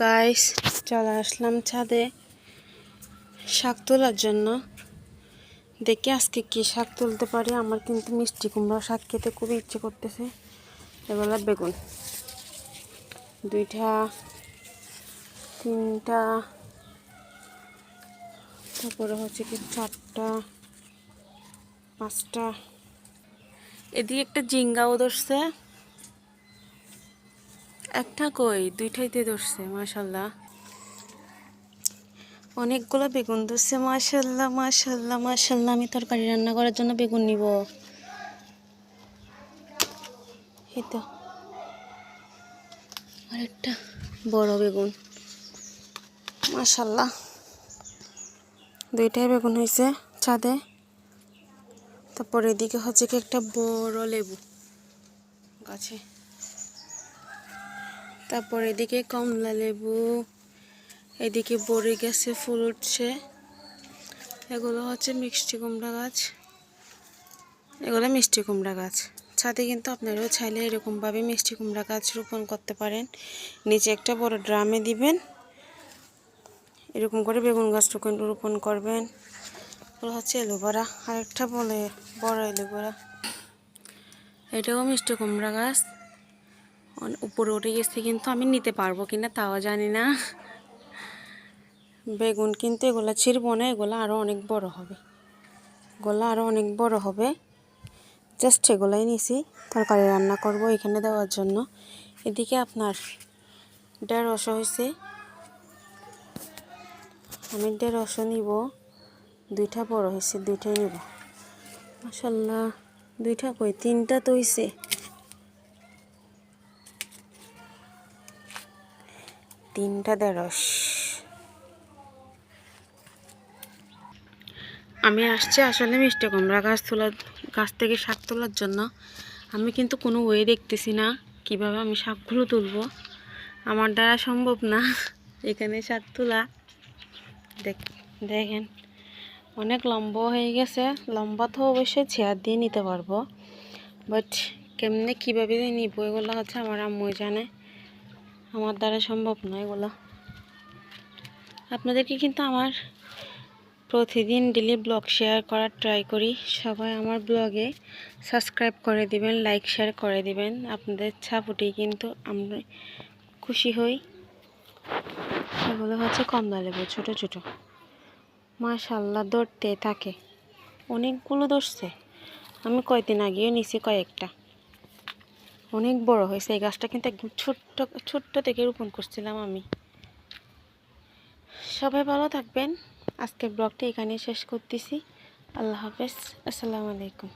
Guys চলে আসলাম ছাদে শাক তোলার জন্য। দেখি আজকে কি শাক তুলতে পারি, আমার কিন্তু মিষ্টি কুমড়া শাক খেতে খুবই ইচ্ছে করতেছে। এগুলো বেগুন। দুইটা, তিনটা, তারপরে হচ্ছে কি চারটা, পাঁচটা। এদিকে একটা জিঙ্গাও ধরছে। একটা কই? দুইটাইতে ধরছে, মাশাল্লাহ। অনেকগুলো বেগুন ধরছে, মাশাল্লাহ মাশাল্লাহ মাশাল্লাহ। আমি তরকারি রান্না করার জন্য বেগুন নিব। এই তো। আরেকটা বড় বেগুন। মাশাল্লাহ। দুইটাই বেগুন হয়েছে ছাদে। তারপর এদিকে হচ্ছে কি একটা বড় লেবু গাছে। তারপর এদিকে কমলা লেবু, এদিকে বড়ি গাছে ফুল উঠছে। এগুলো হচ্ছে মিষ্টি কুমড়া গাছ। এগুলো মিষ্টি কুমড়া গাছ। ছাদে কিন্তু আপনারাও চাইলে এরকমভাবে মিষ্টি কুমড়া গাছ রোপণ করতে পারেন। নিচে একটা বড় ড্রামে দিবেন। এরকম করে বেগুন গাছ রোপণ করবেন। ওগুলো হচ্ছে এলোভেরা। আরেকটা বলে বড় এলোভেরা। এটাও মিষ্টি কুমড়া গাছ। উপরে উঠে গেছে কিন্তু আমি নিতে পারব কিনা তাও জানি না বেগুন কিন্তু এগুলো ছিঁড়বো না এগুলো আরও অনেক বড় হবে এগুলো আরও অনেক বড় হবে জাস্ট এগুলোই নিছি তরকারি রান্না করব এখানে দেওয়ার জন্য এদিকে আপনার ঢেঁড়স হয়েছে আমি ঢেঁড়স নিব দুইটা বড় হয়েছে দুইটাই নিব মাসাল্লাহ দুইটা কই তিনটা তো হয়েছে তিনটা ঢেঁড়স আমি আসছি আসলে মিষ্টি কুমড়া গাছ তোলার, গাছ থেকে শাক তোলার জন্য। আমি কিন্তু কোনো ওয়ে দেখতেছি না, কীভাবে আমি শাকগুলো তুলবো। আমার দ্বারা সম্ভব না, এখানে শাক তোলা। দেখ, দেখেন, অনেক লম্বা হয়ে গেছে। লম্বা তো অবশ্যই চেয়ার দিয়ে নিতে পারব। বাট কেমনে কীভাবে নিব, এগুলো হচ্ছে আমার আম্মু জানে। আমার দ্বারা সম্ভব নয় এগুলো। আপনাদেরকে কিন্তু আমার প্রতিদিন ডেলি ব্লগ শেয়ার করার ট্রাই করি। সবাই আমার ব্লগে সাবস্ক্রাইব করে দিবেন লাইক শেয়ার করে দিবেন। আপনাদের ছাপুটেই কিন্তু আমরা খুশি হই। এগুলো হচ্ছে কমলা লেবু ছোটো ছোটো। মাশাল্লাহ ধরতে থাকে। অনেকগুলো ধরছে আমি কয়দিন আগেও নিছি কয়েকটা। অনেক বড় হয়েছে। এই গাছটা কিন্তু একদম ছোট্ট ছোট্ট থেকে রোপণ করছিলাম আমি। সবাই ভালো থাকবেন। আজকের ব্লগটা এখানে শেষ করতেছি। আল্লাহ হাফেজ। আসসালামু আলাইকুম।